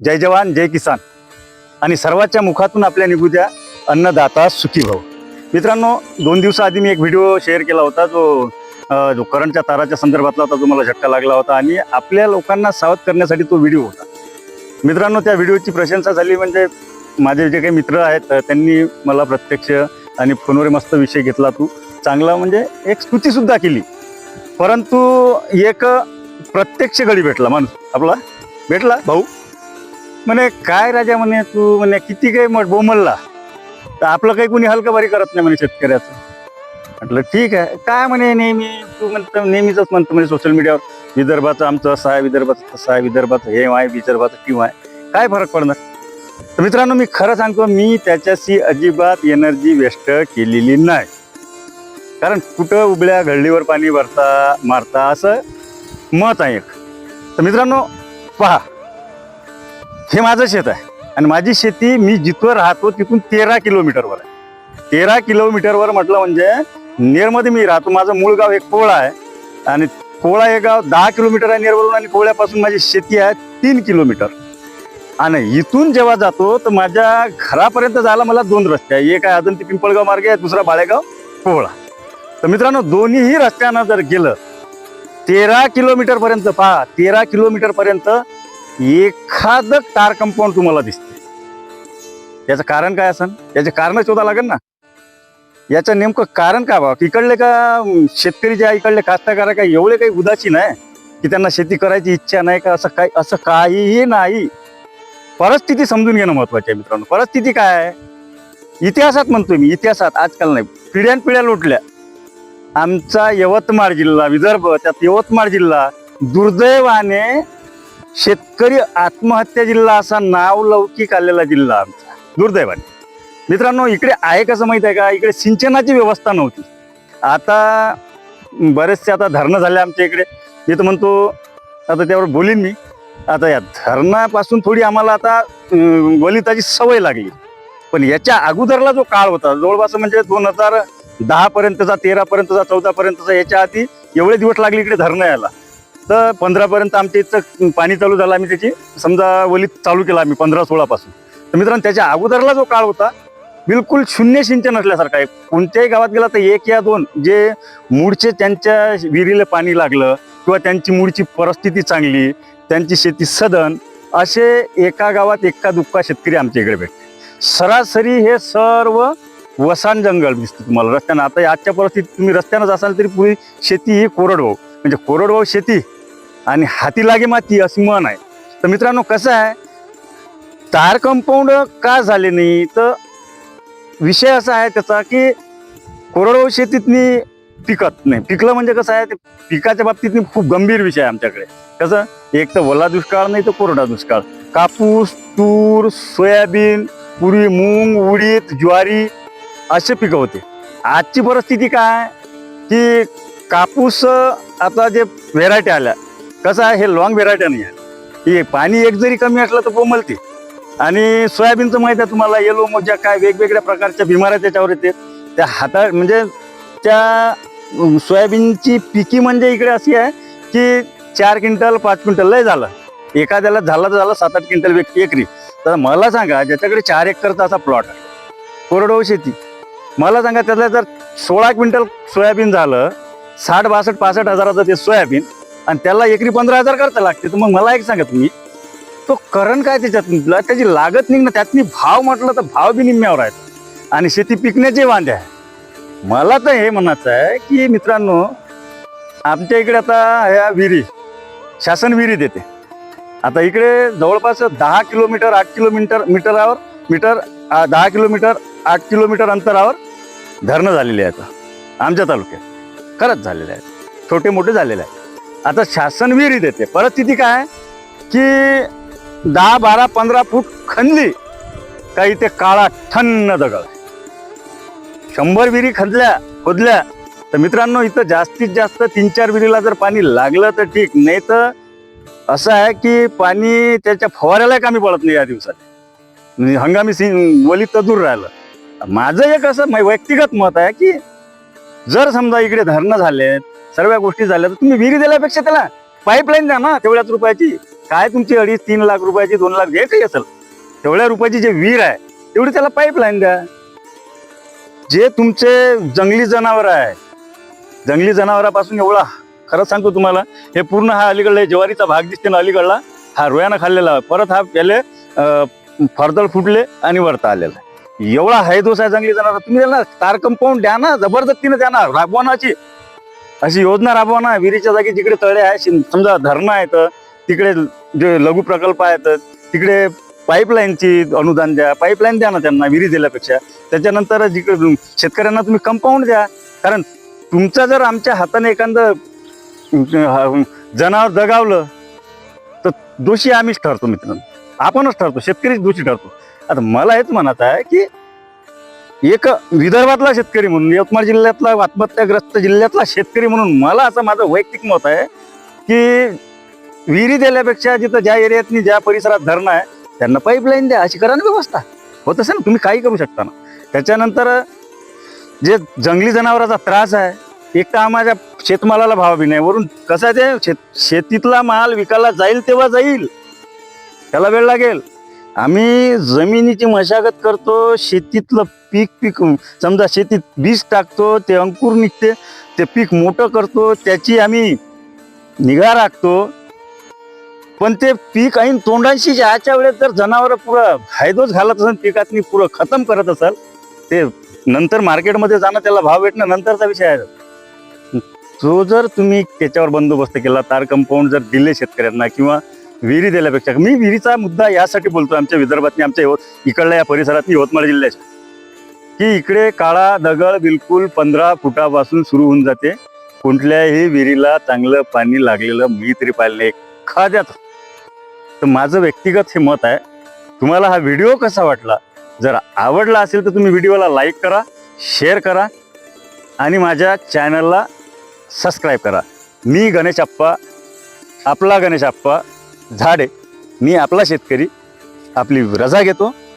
जय जवान जय किसान. आणि सर्वांच्या मुखातून आपल्या निघू द्या अन्नदाता सुखी भाऊ मित्रांनो दोन दिवसाआधी मी एक व्हिडिओ शेअर केला होता जो जो करंटच्या ताराच्या संदर्भातला होता जो मला झटका लागला होता. आणि आपल्या लोकांना सावध करण्यासाठी तो व्हिडिओ होता. मित्रांनो त्या व्हिडिओची प्रशंसा झाली म्हणजे माझे जे काही मित्र आहेत त्यांनी मला प्रत्यक्ष आणि फोनवर मस्त विषय घेतला तू. चांगला म्हणजे एक स्तुतीसुद्धा केली. परंतु एक प्रत्यक्ष गडी भेटला माणूस. आपला? भेटला? भाऊ म्हणे काय राजा म्हणे तू? म्हणे किती काही मठ बोमलला तर आपलं काही कुणी हलकबारी करत नाही म्हणे शेतकऱ्याचं. म्हटलं ठीक आहे. काय म्हणे नेहमी? तू म्हणतो नेहमीच म्हणतो म्हणजे सोशल मीडियावर विदर्भाचं आमचं असं आहे विदर्भाचं तसं आहे विदर्भाचं हे आहे विदर्भाचं किंवा आहे. काय फरक पडणार? तर मित्रांनो मी खरं सांगतो मी त्याच्याशी अजिबात एनर्जी वेस्ट केलेली नाही. कारण कुठं उबळ्या घडलीवर पाणी भरता मारता असं मत आहे तर मित्रांनो पहा हे माझं शेत आहे. आणि माझी शेती मी जिथवर राहतो तिथून तेरा किलोमीटरवर आहे. तेरा किलोमीटरवर म्हटलं म्हणजे नेरमध्ये मी राहतो. माझं मूळ गाव एक पोळा आहे. आणि पोळा हे गाव दहा किलोमीटर आहे नेरवरून आणि पोळ्यापासून माझी शेती आहे तीन किलोमीटर. आणि इथून जेव्हा जातो तर माझ्या घरापर्यंत जायला मला दोन रस्ते आहे. एक आहे अजून ती पिंपळगाव मार्ग आहे दुसरा बाळेगाव पोहळा तर मित्रांनो दोन्हीही रस्त्यानं जर गेलं तेरा किलोमीटरपर्यंत पहा तेरा किलोमीटरपर्यंत एखादं कार कंपाऊंड तुम्हाला दिसते याचं कारण काय असन? याचे कारण शोधा लागेल ना. याचं नेमकं कारण काय बाबा इकडले का शेतकरी जे इकडले कास्तकार काय एवढे काही उदासीन आहे की त्यांना शेती करायची इच्छा नाही का? असं काही असं काहीही नाही. परिस्थिती समजून घेणं महत्त्वाचे आहे मित्रांनो. परिस्थिती काय आहे? इतिहासात म्हणतो मी इतिहासात आजकाल नाही. पिढ्यान पिढ्या लोटल्या. आमचा यवतमाळ जिल्हा विदर्भ त्यात यवतमाळ जिल्हा दुर्दैवाने शेतकरी आत्महत्या जिल्हा असा नाव लौकिक आलेला जिल्हा आमचा. दुर्दैवाने. मित्रांनो इकडे आहे कसं माहीत आहे का? इकडे सिंचनाची व्यवस्था नव्हती. आता बरेचसे आता धरणं झाले आमच्या इकडे. मी तर म्हणतो आता त्यावर बोलीन मी. आता या धरणापासून थोडी आम्हाला आता गलिताची वलिताची सवय लागली. पण याच्या अगोदरला जो काळ होता जवळपास म्हणजे दोन हजार दहापर्यंतचा तेरापर्यंतचा चौदापर्यंतचा याच्या आधी एवढे दिवस लागले इकडे धरणं यायला. तर पंधरापर्यंत आमच्या इथं पाणी चालू झालं आम्ही त्याची. समजा वलीत चालू केला आम्ही पंधरा सोळापासून तर मित्रांनो त्याच्या अगोदरला जो काळ होता बिलकुल शून्य सिंचन असल्यासारखा आहे कोणत्याही गावात गेला तर एक या दोन. जे मूळचे त्यांच्या विहिरीला पाणी लागलं किंवा त्यांची मूळची परिस्थिती चांगली त्यांची शेती सदन असे एका गावात एका दुक्का शेतकरी आमच्या इकडे भेटते सरासरी हे सर्व वसान जंगल दिसते तुम्हाला. रस्त्यानं. आता आजच्या परिस्थितीत तुम्ही रस्त्यानं असाल तरी पुरी शेती ही कोरडवाहू म्हणजे कोरडवाहू शेती आणि हाती लागे माती अशी म्हण आहे. तर मित्रांनो कसं आहे? तार कंपाऊंड का झाले नाही? तर विषय असा आहे त्याचा की कोरडवाहू शेतीतनी पिकत नाही. पिकलं म्हणजे कसं आहे ते पिकाच्या बाबतीत खूप गंभीर विषय आहे आमच्याकडे. कसं? एक तर ओला दुष्काळ नाही तर कोरडा दुष्काळ. कापूस तूर सोयाबीन पुरी मूग उडीद ज्वारी असे पिकं होते. आजची परिस्थिती काय की कापूस आता जे व्हेरायटी आल्या कसं आहे हे लॉंग व्हेरायटी नाही आहे. हे पाणी एक जरी कमी असलं तर कोमलते आणि सोयाबीनचं माहिती आहे तुम्हाला येलो मोजा काय वेगवेगळ्या प्रकारच्या बिमाऱ्या त्याच्यावर येते. त्या हाता म्हणजे त्या सोयाबीनची पिकी म्हणजे इकडे अशी आहे की चार क्विंटल पाच क्विंटल लय झालं. एखाद्याला झालं तर झालं सात आठ क्विंटल व्यक्ती एकरी. तर मला सांगा ज्याच्याकडे चार एकरचा असा प्लॉट आहे कोरडवाहू शेती. मला सांगा त्यातल्या जर सोळा क्विंटल सोयाबीन झालं साठ बासष्ट पासष्ट हजाराचं ते सोयाबीन आणि त्याला एकरी पंधरा हजार करता लागते. तर मग मला एक सांगा तुम्ही तो करण काय त्याच्यात त्याची लागत निघणं त्यातनी भाव म्हटलं तर भाव बी निम्म्यावर आहेत. आणि शेती पिकण्याचे वांदे आहे मला तर हे म्हणायचं आहे की मित्रांनो आमच्या इकडे आता ह्या विहिरी शासन विहिरी देते. आता इकडे जवळपास दहा किलोमीटर आठ किलोमीटर मीटरावर मीटर दहा किलोमीटर आठ किलोमीटर अंतरावर धरणं झालेली आहेत. आमच्या तालुक्यात. खरंच झालेलं आहे छोटे मोठे झालेले आहेत. आता शासन विहिरी देते. परिस्थिती काय की दहा बारा पंधरा फूट खणली काही ते काळा ठन्न दगड शंभर विहिरी खदल्या खोदल्या तर मित्रांनो इथं जास्तीत जास्त तीन चार विहिरीला जर पाणी लागलं तर ठीक. नाही तर असं आहे की पाणी त्याच्या फवाऱ्याला कमी पडत नाही या दिवसात. हंगामी सिंग वली तर दूर राहिलं. माझं एक असं वैयक्तिगत व्यक्तिगत मत आहे की जर समजा इकडे धरणं झालेत सर्व गोष्टी झाल्या तर तुम्ही विहिरी दिल्यापेक्षा त्याला पाईपलाईन द्या ना तेवढ्याच रुपयाची. काय तुमची अडीच तीन लाख रुपयाची दोन लाख जे काही असेल तेवढ्या रुपयाची जे विहीर आहे तेवढी त्याला पाईपलाईन द्या. जे तुमचे जंगली जनावर आहे जंगली जनावरापासून एवढा खरंच सांगतो तुम्हाला हे पूर्ण हा अलीकडला ज्वारीचा भाग दिसते ना अलीकडला हा रोयानं खाल्लेला परत हा पहिले फरदळ फुटले आणि वरता आलेला एवढा हैदोस आहे जंगली जनावर. तुम्ही त्याला तार कंपाऊंड द्या ना जबरदस्तीने द्या ना राबवण्याची अशी योजना राबवा ना. विहिरीच्या जागी जिकडे तळे आहे समजा धरणं आहेत तिकडे जे लघु प्रकल्प आहेत तिकडे पाईपलाईनची अनुदान द्या. पाईपलाईन द्या ना त्यांना विहिरी दिल्यापेक्षा. त्याच्यानंतर जिकडे शेतकऱ्यांना तुम्ही कंपाऊंड द्या. कारण तुमचा जर आमच्या हाताने एखादं जनावर दगावलं तर दोषी आम्हीच ठरतो मित्रांनो. आपणच ठरतो. शेतकरीच दोषी ठरतो. आता मला हेच म्हणत आहे की एक विदर्भातला शेतकरी म्हणून यवतमाळ जिल्ह्यातला आत्महत्याग्रस्त जिल्ह्यातला शेतकरी म्हणून मला असं माझं वैयक्तिक मत आहे की विहिरी दिल्यापेक्षा जिथं ज्या एरियातनी ज्या परिसरात धरणं आहे त्यांना पाईपलाईन द्या अशी करा ना व्यवस्था. होत असेल ना? तुम्ही काही करू शकता ना. त्याच्यानंतर जे जंगली जनावराचा त्रास आहे एक तर आम्हाला शेतमालाला भाव बी नाही. वरून कसं आहे ते शेत शेतीतला माल विकायला जाईल तेव्हा जाईल. त्याला वेळ लागेल. आम्ही जमिनीची मशागत करतो शेतीतलं पीक पीक समजा शेतीत बीज टाकतो ते अंकुर निघते ते पीक मोठं करतो त्याची आम्ही निगा राखतो. पण ते पीक ऐन तोंडांशी जायच्या वेळेस जर जनावर पुरं फायदोच घालत असेल पिकातनी पुरं खतम करत असाल ते नंतर मार्केटमध्ये जाणं त्याला भाव भेटणं नंतरचा विषय आहे. तो जर तुम्ही त्याच्यावर बंदोबस्त केला तार कंपाऊंड जर दिले शेतकऱ्यांना किंवा विहिरी दिल्यापेक्षा मी विहिरीचा मुद्दा यासाठी बोलतो आमच्या विदर्भातनी आमच्या यवत इकडल्या या परिसरातनी यवतमाळ जिल्ह्याच्या. की इकडे काळा दगड बिलकुल पंधरा फुटापासून सुरू होऊन जाते. कुठल्याही विहिरीला चांगलं पाणी लागलेलं मी तरी पाहिलं एखाद्यात तर माझं व्यक्तिगत हे मत आहे तुम्हाला हा व्हिडिओ कसा वाटला? जर आवडला असेल तर तुम्ही व्हिडिओला लाईक करा शेअर करा आणि माझ्या चॅनलला सबस्क्राईब करा. मी गणेश आप्पा आपला गणेश आप्पा झाडे मी आपला शेतकरी आपली रजा घेतो.